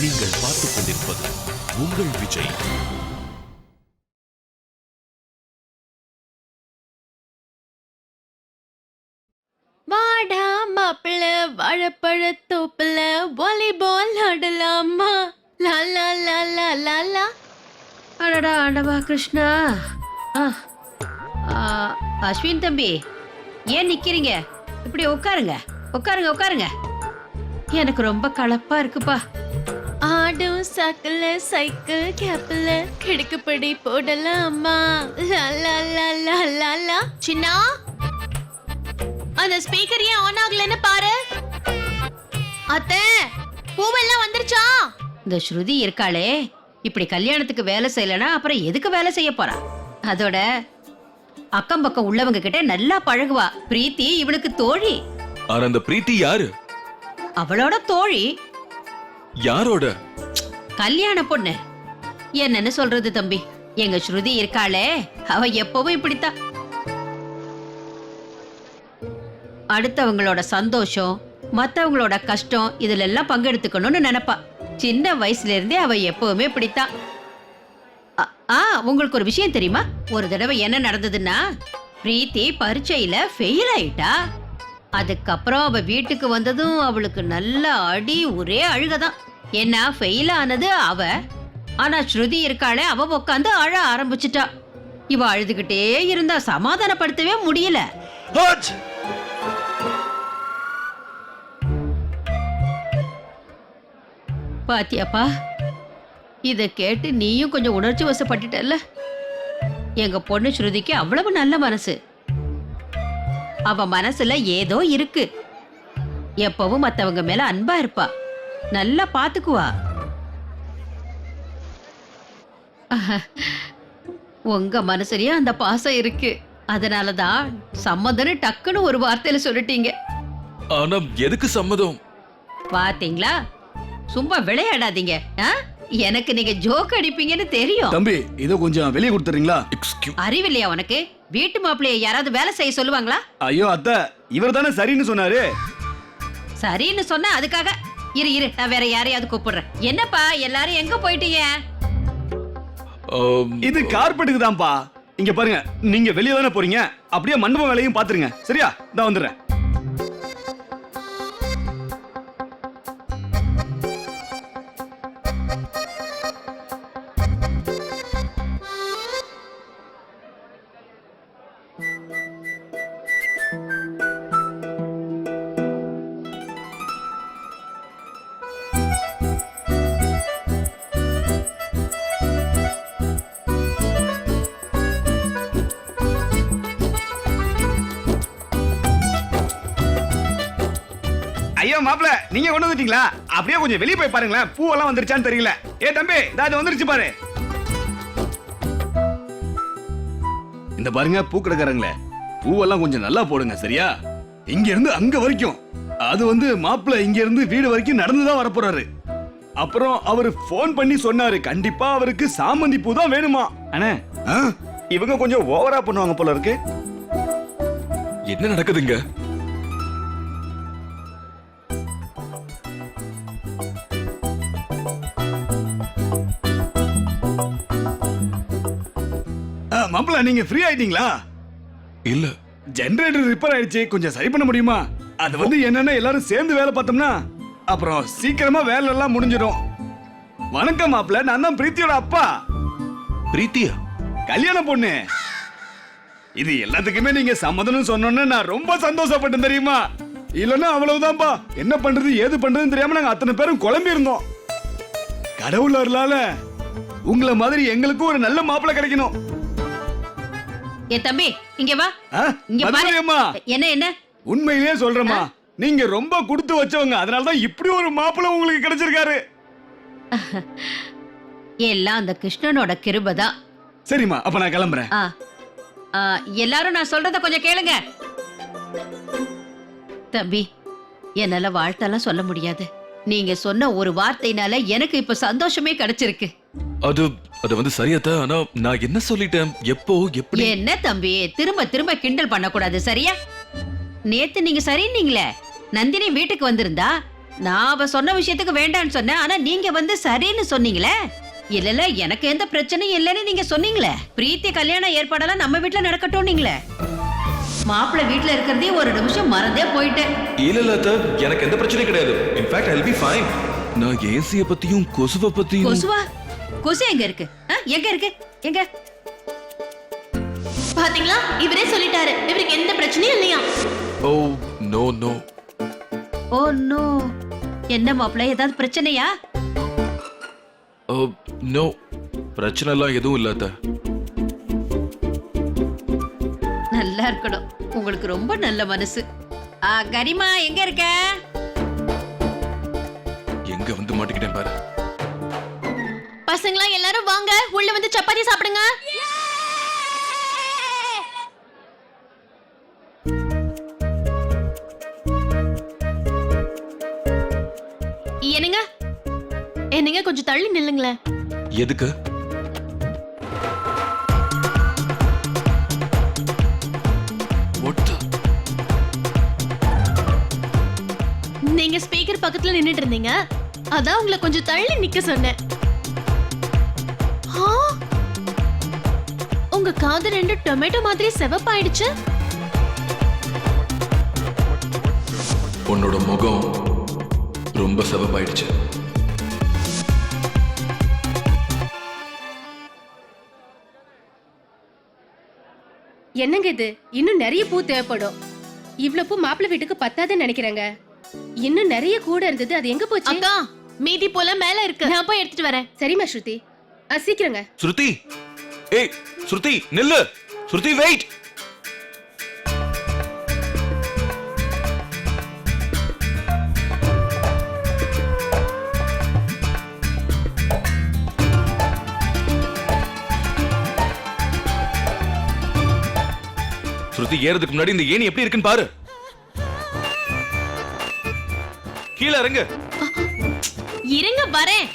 நீங்கள் பார்த்துக் கொண்டிருப்பது உங்கள் விஜய். வாடா மாப்பிள வாழைப்பழ தோப்புல வாலிபால் ஆடலாமா? லா லா லா லா லா லா. அடடா ஆண்டவா கிருஷ்ணா. அஸ்வின் தம்பி ஏன் நிக்கிறீங்க? இப்படி உட்காருங்க உட்காருங்க உட்காருங்க. எனக்கு ரொம்ப களப்பா இருக்குப்பா. ஆடும் சாக்குல சைக்கிள் கேப்ல கிடுக்குப்படி போடலாமா? லா லா லா லா லா லா. சின்னா அந்த ஸ்பீக்கர் ஏன் ஆன் ஆகலன்னு பாரு. அத்தை பூவெல்லாம் வந்துருச்சா? இந்த ஸ்ருதி இருக்காளே. இப்படி கல்யாணத்துக்கு வேலை செய்யலனா அப்புறம் எதுக்கு வேலை செய்ய போறா? அதோட அக்கம் பக்கம் உள்ளவங்க கிட்ட நல்லா பழகுவா. பிரீத்தி இவனுக்கு தோழி. ஆனா அந்த பிரீத்தி யாரு? அவளோட தோழி. யாரோட? கல்யாண பொண்ணு. என்னன்னு சொல்றது தம்பி? எங்க ஸ்ருதி இருக்காளே. அவ எப்பவும் இப்படித்தான். அடுத்தவங்களோட சந்தோஷம் மத்தவங்களோட கஷ்டம் இதுல எல்லாம் பங்கெடுத்துக்கணும்னு நினைப்பா. சின்ன வயசுல இருந்தே அவ எப்பவுமே இப்படித்தான். அ- ஆ உங்களுக்கு ஒரு விஷயம் தெரியுமா? ஒரு தடவை என்ன நடந்ததுன்னா பிரீத்தி பரீட்சையில ஃபெயில் ஆயிட்டா. அதுக்கப்புறம் அவ வீட்டுக்கு வந்ததும் அவளுக்கு நல்ல அடி ஒரே அழுகதான். ஏன்னா ஃபெயில் ஆனது அவ? ஆனா ஸ்ருதி இருக்காளே அவ உட்காந்து அழ ஆரம்பிச்சிட்டா. இவ அழுதுகிட்டே இருந்தா சமாதானப்படுத்தவே முடியல! பாத்தியாப்பா இத கேட்டு நீயும் கொஞ்சம் உணர்ச்சி வசப்பட்டுட்டல்ல? எங்க பொண்ணு ஸ்ருதிக்கு அவ்வளவு நல்ல மனசு. அவ மனசுல ஏதோ இருக்கு. எப்பவும் மத்தவங்க மேல அன்பா இருப்பா. நல்லா பாத்துக்குவா. உங்க மனசுலயும் அந்த பாசம் இருக்கு. அதனாலதான் சம்மதன்னு டக்குன்னு ஒரு வார்த்தையில சொல்லிட்டீங்க. ஆனா எதுக்கு சம்மதம்? பாத்தீங்களா? சும்மா விளையாடாதீங்க. ஆ? எனக்கு நீங்க ஜோக் அடிப்பீங்கன்னு தெரியும். தம்பி இதை கொஞ்சம் வெளியே கொடுத்துறீங்களா எக்ஸ்கியூ அறிவில்லையா உனக்கு? வீட்டு மாப்பிள்ளைய யாராவது வேலை செய்ய சொல்லுவாங்களா? ஐயோ அத்தை இவர் தானே சரின்னு சொன்னாரு. சரின்னு சொன்னா அதுக்காக இரு இரு நான் வேற யாரையாவது கூப்பிடுறேன். என்னப்பா எல்லாரும் எங்க போயிட்டீங்க? இது கார்பெட்டுக்கு தான்ப்பா. இங்க பாருங்க நீங்க வெளியே தானே போறீங்க. அப்படியே மண்டபம் வேலையும் பாத்துருங்க. சரியா? நான் வந்துடுறேன். ஐயோ மாப்பிள நீங்க கொண்டு வந்துட்டீங்களா? அப்படியே கொஞ்சம் வெளியே போய் பாருங்களேன். பூவெல்லாம் வந்துருச்சான்னு தெரியல. ஏ தம்பி இது வந்துருச்சு பாரு. இந்த பாருங்க பூ கடைக்காரங்களே. பூவெல்லாம் கொஞ்சம் நல்லா போடுங்க சரியா? இங்க இருந்து அங்க வரைக்கும். அது வந்து மாப்பிள இங்க இருந்து வீடு வரைக்கும் நடந்துதான் வர போறாரு அப்புறம் அவர் ஃபோன் பண்ணி சொன்னாரு கண்டிப்பா அவருக்கு சாமந்தி பூ தான் வேணுமா? அண்ணே ஆ, இவங்க கொஞ்சம் ஓவரா பண்ணுவாங்க போல இருக்கு. என்ன நடக்குதுங்க? ஆ, மாப்பிள நீங்க ஃப்ரீ ஆயிட்டீங்களா? இல்ல. ஜெனரேட்டர் ரிப்பேர் ஆயிடுச்சு. கொஞ்சம் சரி பண்ண முடியுமா? அது வந்து என்னன்னா எல்லாரும் சேர்ந்து வேலை பார்த்தோம்னா அப்புறம் சீக்கிரமா வேலை எல்லாம் முடிஞ்சிடும். வணக்கம் மாப்பிள நான் தான் பிரீத்தியோட அப்பா. பிரீத்தியா? கல்யாண பொண்ணு. இது எல்லாத்துக்குமே நீங்க சம்மதம்னு சொன்னோன்னே நான் ரொம்ப சந்தோஷப்பட்டேன் தெரியுமா? இல்லன்னா அவ்வளவுதான்ப்பா என்ன பண்றது ஏது பண்றதுன்னு தெரியாம நாங்க அத்தனை பேரும் குழம்பி இருந்தோம் கடவுள் அருளால உங்களை மாதிரி எங்களுக்கும் ஒரு நல்ல மாப்பிள்ளை கிடைக்கணும். ஏ தம்பி இங்க வா? இங்க பாரு. என்ன என்ன? உண்மையிலேயே சொல்றேம்மா. நீங்க ரொம்ப கொடுத்து வச்சவங்க. அதனாலதான் இப்படி ஒரு மாப்பிள்ளை உங்களுக்கு கிடைச்சிருக்காரு. எல்லாம் அந்த கிருஷ்ணனோட கிருபதான் சரிம்மா அப்ப நான் கிளம்புறேன். எல்லாரும் நான் சொல்றத கொஞ்சம் கேளுங்க. தம்பி என்னால வாழ்த்தெல்லாம் சொல்ல முடியாது. நீங்க சொன்ன ஒரு வார்த்தைனால எனக்கு இப்ப சந்தோஷமே கிடைச்சிருக்கு. அது அது வந்து சரியாத்தா? ஆனா நான் என்ன சொல்லிட்டேன்? எப்போ? எப்படி? என்ன தம்பி திரும்ப திரும்ப கிண்டல் பண்ணக்கூடாது சரியா? நேத்து நீங்க சரின்னீங்களே நந்தினி வீட்டுக்கு வந்திருந்தா நான் அவ சொன்ன விஷயத்துக்கு வேண்டான்னு சொன்னேன் ஆனா நீங்க வந்து சரின்னு சொன்னீங்களே? இல்ல இல்ல எனக்கு எந்த பிரச்சனையும் இல்லைன்னு நீங்க சொன்னீங்களே? பிரீத்தி கல்யாண ஏற்பாடெல்லாம் நம்ம வீட்ல நடக்கட்டும் நீங்களே மாப்பிள்ளை வீட்ல இருக்கிறதே ஒரு நிமிஷம் மறந்தே போயிட்டேன். இல்ல இல்ல எனக்கு எந்த பிரச்சனையும் கிடையாது. இன்ஃபேக்ட் ஐ பி ஃபைன் நான் ஏசிய பத்தியும் கொசுவ பத்தியும் கொசுவா? கொசு எங்க இருக்கு? எங்க இருக்கு? எங்க? பாத்தீங்களா? இவரே சொல்லிட்டாரு. இவருக்கு எந்த பிரச்சனையும் இல்லையா? Oh no no oh no என்ன மாப்பிள்ளை? ஏதாவது பிரச்சனையா? ஓ நோ பிரச்சனை எல்லாம் எதுவும் இல்ல அத்தை. நல்லா இருக்கணும். உங்களுக்கு ரொம்ப நல்ல மனசு. ஆ, கரிமா எங்க இருக்க? எங்க வந்து மாட்டிக்கிட்டேன் பாரு. பசங்களா எல்லாரும் வாங்க. உள்ள வந்து சப்பாத்தி சாப்பிடுங்க. என்னங்க? என்னங்க கொஞ்சம் தள்ளி நில்லுங்களேன். எதுக்கு? நீங்க ஸ்பீக்கர் பக்கத்துல நின்னுட்டு இருந்தீங்க. அதான் உங்களை கொஞ்சம் தள்ளி நிக்க சொன்னேன். ஆ! உங்க காது ரெண்டு டொமேட்டோ மாதிரி செவப்பாயிடுச்சு. உன்னோட முகம் ரொம்ப செவப்பாயிடுச்சு. என்னங்க இது? இன்னும் நிறைய பூ தேவைப்படும். இவ்ளோ பூ மாப்பிள்ளை வீட்டுக்கு பத்தாதுன்னு நினைக்கிறேங்க. இன்னும் நிறைய கூட இருந்தது அது எங்க போச்சு? அக்கா மீதி போல மேல இருக்கு. நான் போய் எடுத்துட்டு வரேன். சரிம்மா ஸ்ருதி. ஆ, சீக்கிரங்க. ஸ்ருதி. ஏய் ஸ்ருதி நில்லு. ஸ்ருதி வெயிட் ஸ்ருதி ஏறதுக்கு முன்னாடி இந்த ஏணி எப்படி இருக்குன்னு பாரு. கீழே இறங்கு. இருங்க வரேன்.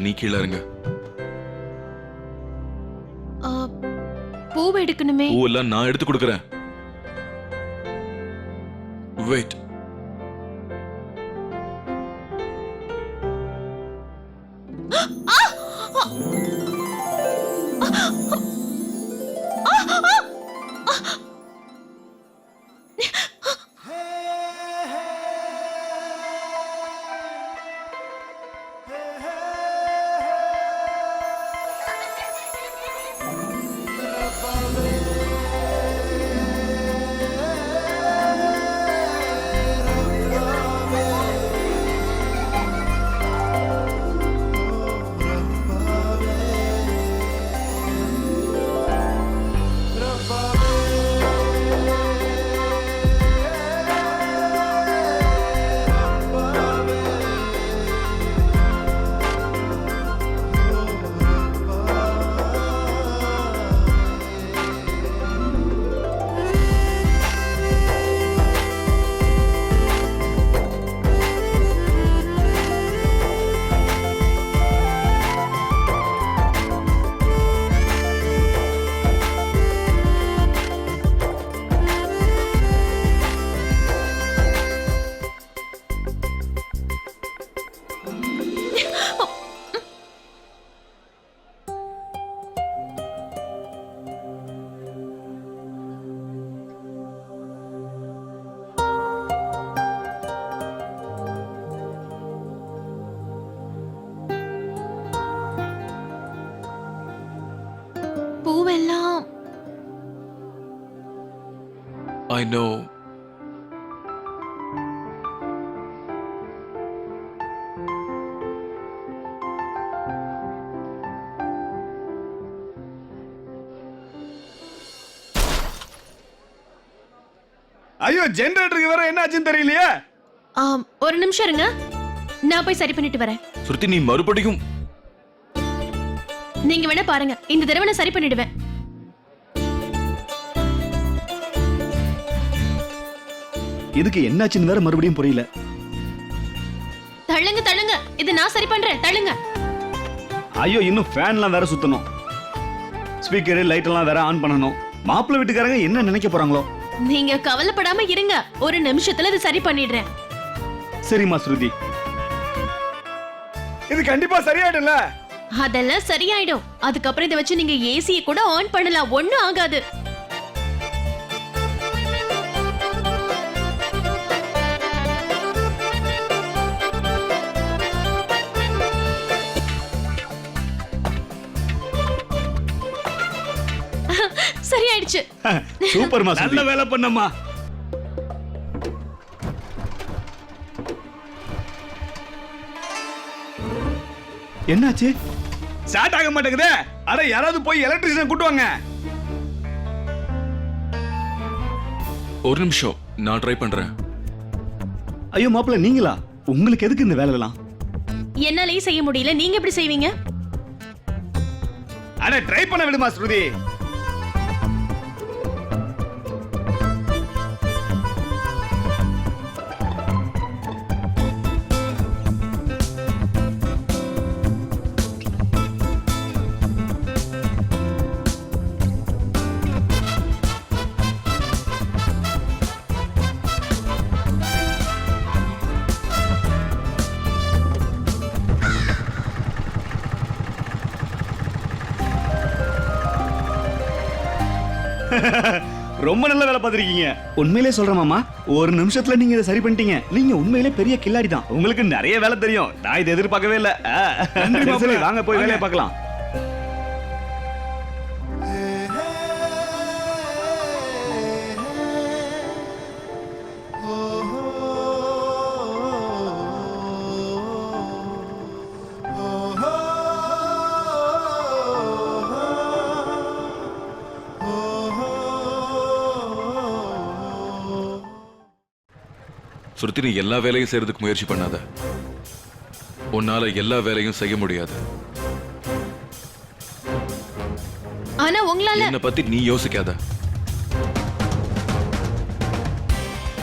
நீ கீழே இறங்க ஆ, பூவை எடுக்கணுமே. பூவெல்லாம் நான் எடுத்து கொடுக்கறேன். வெயிட் ஐ நோ ஐயோ ஜெனரேட்டருக்கு வேற என்ன ஆச்சுன்னு தெரியலையே? ஆம், ஒரு நிமிஷம் இருங்க. நான் போய் சரி பண்ணிட்டு வரேன். ஸ்ருதி நீ மறுபடியும் நீங்க வேணா பாருங்க இந்த தடவை நான் சரி பண்ணிடுவேன். இதுக்கு என்னாச்சுன்னு வேற மறுபடியும் புரியல. தள்ளுங்க தள்ளுங்க. இது நான் சரி பண்றேன். தள்ளுங்க. ஐயோ இன்னும் ஃபேன்லாம் வேற சுத்தணும். ஸ்பீக்கரு லைட் எல்லாம் வேற ஆன் பண்ணணும். மாப்பிள்ளை வீட்டுக்காரங்க என்ன நினைக்க போறாங்களோ? நீங்க கவலைப்படாம இருங்க. ஒரு நிமிஷத்துல இது சரி பண்ணிடுறேன். சரிம்மா ஸ்ருதி. இது கண்டிப்பா சரியாயிடும்ல? அதெல்லாம் சரியாயிடும். அதுக்கப்புறம் இதை வச்சு நீங்க ஏசியை கூட ஆன் பண்ணலாம். ஒண்ணும் ஆகாது. சரியாயிடுச்சு. சூப்பர்மா நல்ல வேலை பண்ணம்மா. என்னாச்சு? ஸ்டார்ட் ஆக மாட்டேங்குதே. அட யாராவது போய் எலக்ட்ரிஷியன் கூட்டு வாங்க. ஒரு நிமிஷம் நான் ட்ரை பண்றேன். ஐயோ மாப்பிள்ள நீங்களா? உங்களுக்கு எதுக்கு இந்த வேலை எல்லாம் என்னாலயும் செய்ய முடியல. நீங்க எப்படி செய்வீங்க? அட ட்ரை பண்ண விடுமா ஸ்ருதி. ரொம்ப நல்ல வேலை பார்த்திருக்கீங்க. உண்மையிலே சொல்றேன் மாமா ஒரு நிமிஷத்துல நீங்க இதை சரி பண்ணிட்டீங்க. நீங்க உண்மையிலே பெரிய கில்லாடி தான். உங்களுக்கு நிறைய வேலை தெரியும். நான் இதை எதிர்பார்க்கவே இல்ல. வாங்க போய் வேலையை பார்க்கலாம். ஸ்ருதி நீ எல்லா வேலையும் செய்யறதுக்கு முயற்சி பண்ணாத. உன்னால எல்லா வேலையும் செய்ய முடியாது. ஆனா உங்களால என்னை பத்தி நீ யோசிக்காத.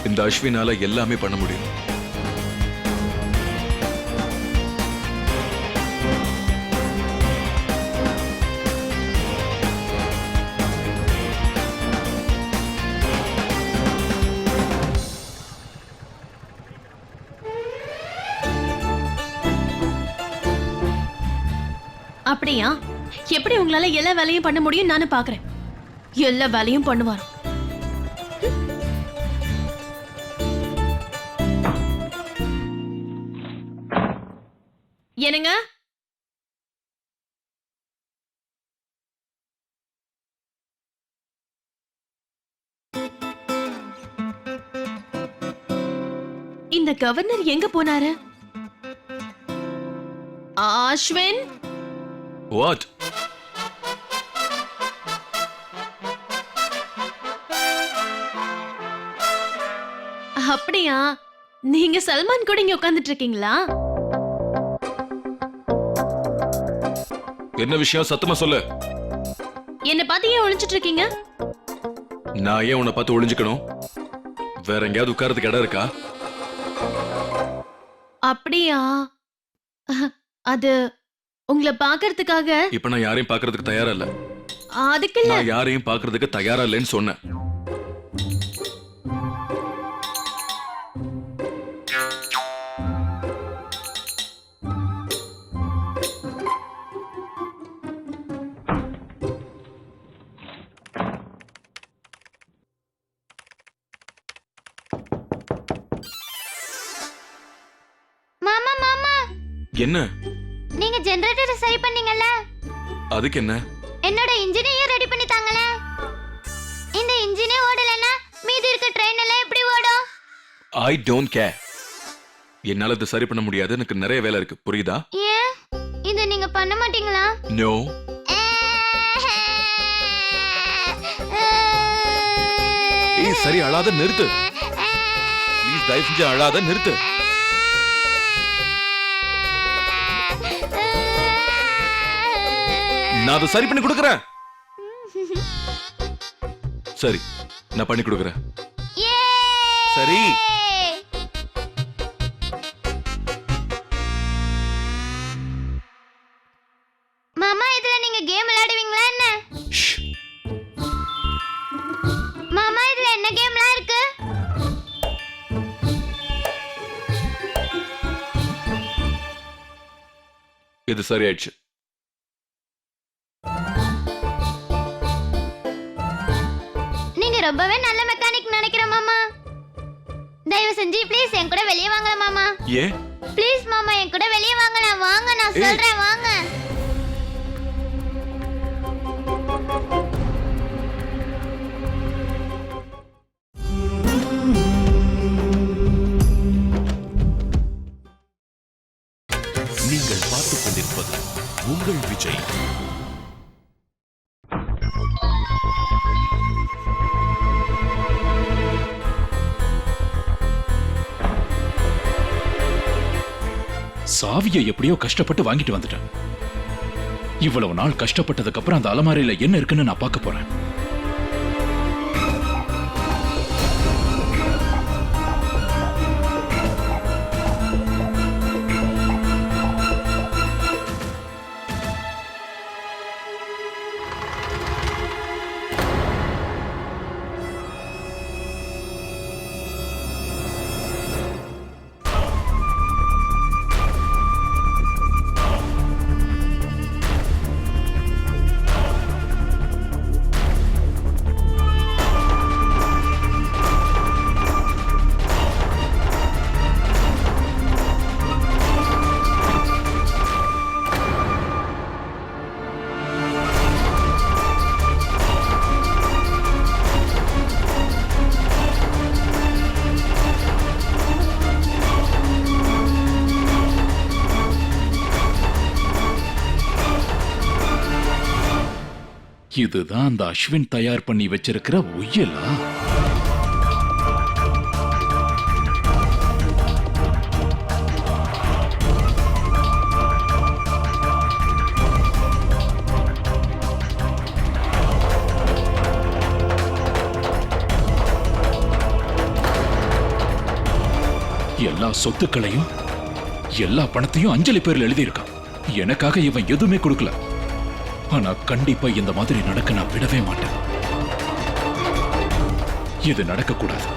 இந்த அஸ்வினால எல்லாமே பண்ண முடியும். அப்படியா? எப்படி உங்களால எல்லா வேலையும் பண்ண முடியும் நானும் பாக்குறேன். எல்லா வேலையும் பண்ணுவார். என்னங்க? இந்த கவர்னர் எங்க போனாரு? ஆஷ்வின் வாட் அப்படியா? நீங்க சல்மான் கூட இங்க உட்கார்ந்துட்டு இருக்கீங்களா? என்ன விஷயம்? சத்தமா சொல்லு. என்ன பார்த்து ஏன் ஒளிஞ்சிட்டு இருக்கீங்க? நான் ஏன் உன்னை பார்த்து ஒளிஞ்சுக்கணும்? வேற எங்கேயாவது உட்கார்றதுக்கு இடம் இருக்கா? அப்படியா? அது உங்களை பார்க்கறதுக்காக இப்ப நான் யாரையும் பார்க்கறதுக்கு தயாரா இல்ல அதுக்கு இல்ல நான் யாரையும் பார்க்கறதுக்கு தயாரா இல்லைன்னு சொன்னேன். மாமா மாமா. என்ன? நீங்க ஜெனரேட்டரை சரி பண்ணீங்கல்ல? அதுக்கு என்ன என்னோட இன்ஜினியர் ரெடி பண்ணி தாங்கல இந்த இன்ஜினே ஓடலனா மீதி இருக்க ட்ரெயின் எல்லாம் எப்படி ஓடும்? ஐ டோன்ட் கேர் என்னால இது சரி பண்ண முடியாது. எனக்கு நிறைய வேலை இருக்கு. புரியுதா? ஏ இத நீங்க பண்ண மாட்டீங்களா? நோ ஏய் சரி அழாத நிறுத்து. ப்ளீஸ் தயவு செஞ்சு அழாத நிறுத்து. நான் அதை சரி பண்ணி கொடுக்கறேன். சரி நான் பண்ணி கொடுக்கறேன். சரி. மாமா இதுல நீங்க கேம் விளையாடுவீங்களா என்ன. மாமா இதுல என்ன கேம்லாம் இருக்கு? இது சரியாயிடுச்சு. ரொம்பவே நல்ல மெக்கானிக் நினைக்கிறேன் மாமா. தயவு செஞ்சு ப்ளீஸ் என் கூட வெளியே வாங்கல மாமா. ஏன் ப்ளீஸ் மாமா என் கூட வெளியே வாங்கலாம் வாங்க நான். சொல்றேன் வாங்க. நீங்கள் பார்த்துக் கொண்டிருப்பது உங்கள் விஜய். சாவியை எப்படியோ கஷ்டப்பட்டு வாங்கிட்டு வந்துட்டேன். இவ்வளவு நாள் கஷ்டப்பட்டதுக்கு அப்புறம் அந்த அலமாரியில என்ன இருக்குன்னு நான் பார்க்க போறேன். இதுதான் அந்த அஸ்வின் தயார் பண்ணி வச்சிருக்கிற உயலா? எல்லா சொத்துக்களையும் எல்லா பணத்தையும் அஞ்சலி பேர்ல எழுதியிருக்கான். எனக்காக இவன் எதுவுமே கொடுக்கல. ஆனா கண்டிப்பா இந்த மாதிரி நடக்க நான் விடவே மாட்டேன். இது நடக்க கூடாது